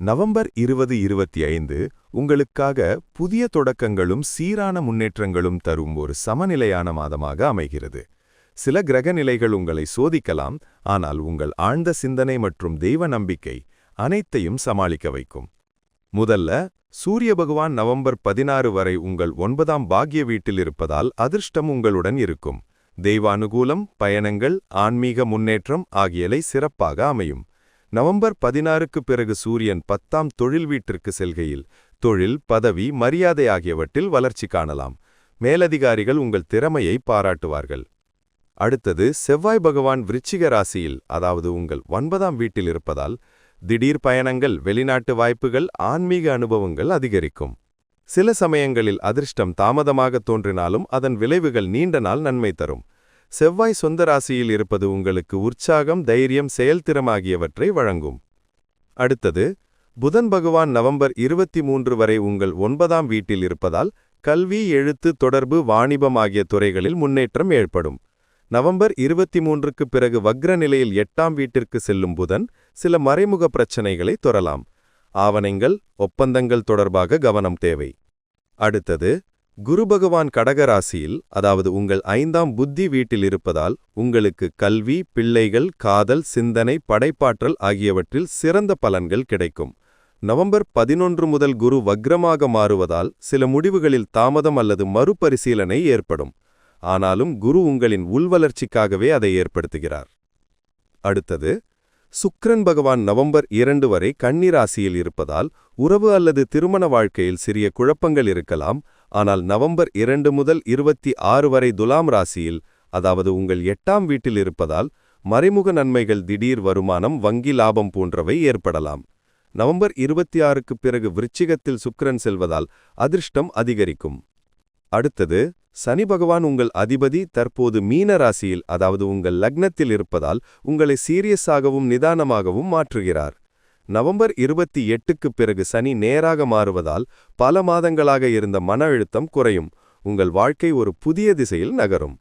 November இருபது இருபத்தி ஐந்து உங்களுக்காக புதிய தொடக்கங்களும் சீரான முன்னேற்றங்களும் தரும் ஒரு சமநிலையான மாதமாக அமைகிறது. சில கிரக நிலைகள் உங்களை சோதிக்கலாம் ஆனால் உங்கள் ஆழ்ந்த சிந்தனை மற்றும் தெய்வ நம்பிக்கை அனைத்தையும் சமாளிக்க வைக்கும். முதல்ல சூரிய பகவான் நவம்பர் பதினாறு வரை உங்கள் ஒன்பதாம் பாக்ய வீட்டில் இருப்பதால் அதிர்ஷ்டம் உங்களுடன் இருக்கும். தெய்வானுகூலம் பயணங்கள் ஆன்மீக முன்னேற்றம் ஆகியவை சிறப்பாக அமையும். நவம்பர் பதினாறுக்கு பிறகு சூரியன் பத்தாம் தொழில் வீட்டிற்கு செல்கையில் தொழில் பதவி மரியாதை ஆகியவற்றில் வளர்ச்சி காணலாம். மேலதிகாரிகள் உங்கள் திறமையை பாராட்டுவார்கள். அடுத்தது செவ்வாய் பகவான் விருச்சிக ராசியில் அதாவது உங்கள் ஒன்பதாம் வீட்டில் இருப்பதால் திடீர் பயணங்கள் வெளிநாட்டு வாய்ப்புகள் ஆன்மீக அனுபவங்கள் அதிகரிக்கும். சில சமயங்களில் அதிர்ஷ்டம் தாமதமாக தோன்றினாலும் அதன் விளைவுகள் நீண்ட நாள் நன்மை தரும். செவ்வாய் சொந்த ராசியில் இருப்பது உங்களுக்கு உற்சாகம் தைரியம் செயல்திறம் ஆகியவற்றை வழங்கும். அடுத்தது புதன் பகவான் நவம்பர் இருபத்தி மூன்று வரை உங்கள் ஒன்பதாம் வீட்டில் இருப்பதால் கல்வி எழுத்து தொடர்பு வாணிபம் ஆகிய துறைகளில் முன்னேற்றம் ஏற்படும். நவம்பர் இருபத்தி மூன்றுக்கு பிறகு வக்ர நிலையில் எட்டாம் வீட்டிற்கு செல்லும் புதன் சில மறைமுக பிரச்சினைகளை தொரலாம் ஆவணங்கள் ஒப்பந்தங்கள் தொடர்பாக கவனம் தேவை. அடுத்தது குரு பகவான் கடகராசியில் அதாவது உங்கள் ஐந்தாம் புத்தி வீட்டில் இருப்பதால் உங்களுக்கு கல்வி பிள்ளைகள் காதல் சிந்தனை படைப்பாற்றல் ஆகியவற்றில் சிறந்த பலன்கள் கிடைக்கும். நவம்பர் பதினொன்று முதல் குரு வக்ரமாக மாறுவதால் சில முடிவுகளில் தாமதம் அல்லது மறுபரிசீலனை ஏற்படும். ஆனாலும் குரு உங்களின் உள்வளர்ச்சிக்காகவே அதை ஏற்படுத்துகிறார். அடுத்தது சுக்ரன் பகவான் நவம்பர் இரண்டு வரை கன்னிராசியில் இருப்பதால் உறவு அல்லது திருமண வாழ்க்கையில் சிறிய குழப்பங்கள் இருக்கலாம். ஆனால் நவம்பர் இரண்டு முதல் இருபத்தி ஆறு வரை துலாம் ராசியில் அதாவது உங்கள் எட்டாம் வீட்டில் இருப்பதால் மறைமுக நன்மைகள் திடீர் வருமானம் வங்கி லாபம் போன்றவை ஏற்படலாம். நவம்பர் இருபத்தி ஆறுக்கு பிறகு விருச்சிகத்தில் சுக்கரன் செல்வதால் அதிர்ஷ்டம் அதிகரிக்கும். அடுத்தது சனி பகவான் உங்கள் அதிபதி தற்போது மீன ராசியில் அதாவது உங்கள் லக்னத்தில் இருப்பதால் உங்களை சீரியஸாகவும் நிதானமாகவும் மாற்றுகிறார். நவம்பர் இருபத்தி எட்டுக்குப் பிறகு சனி நேராக மாறுவதால் பல மாதங்களாக இருந்த மன அழுத்தம் குறையும். உங்கள் வாழ்க்கை ஒரு புதிய திசையில் நகரும்.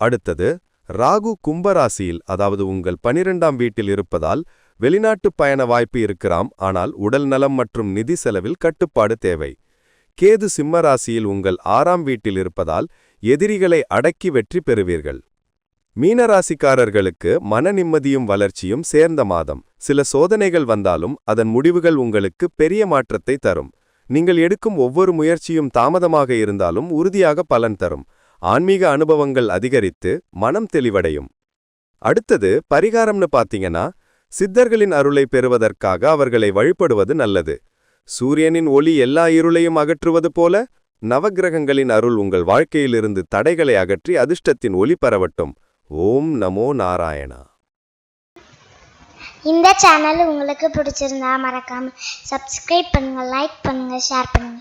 அடுத்தது ராகு கும்பராசியில் அதாவது உங்கள் பனிரெண்டாம் வீட்டில் இருப்பதால் வெளிநாட்டு பயண வாய்ப்பு இருக்கிறாம் ஆனால் உடல் நலம் மற்றும் நிதி செலவில் கட்டுப்பாடு தேவை. கேது சிம்மராசியில் உங்கள் ஆறாம் வீட்டில் இருப்பதால் எதிரிகளை அடக்கி வெற்றி பெறுவீர்கள். மீனராசிக்காரர்களுக்கு மன நிம்மதியும் வளர்ச்சியும் சேர்ந்த மாதம். சில சோதனைகள் வந்தாலும் அதன் முடிவுகள் உங்களுக்கு பெரிய மாற்றத்தை தரும். நீங்கள் எடுக்கும் ஒவ்வொரு முயற்சியும் தாமதமாக இருந்தாலும் உறுதியாக பலன் தரும். ஆன்மீக அனுபவங்கள் அதிகரித்து மனம் தெளிவடையும். அடுத்தது பரிகாரம்னு பாத்தீங்கன்னா சித்தர்களின் அருளை பெறுவதற்காக அவர்களை வழிபடுவது நல்லது. சூரியனின் ஒளி எல்லா இருளையும் அகற்றுவது போல நவக்கிரகங்களின் அருள் உங்கள் வாழ்க்கையிலிருந்து தடைகளை அகற்றி அதிர்ஷ்டத்தின் ஒளி பரவட்டும். ஓம் நமோ நாராயணா. இந்த சேனல் உங்களுக்கு பிடிச்சிருந்தா மறக்காம சப்ஸ்கிரைப் பண்ணுங்க லைக் பண்ணுங்க ஷேர் பண்ணுங்க.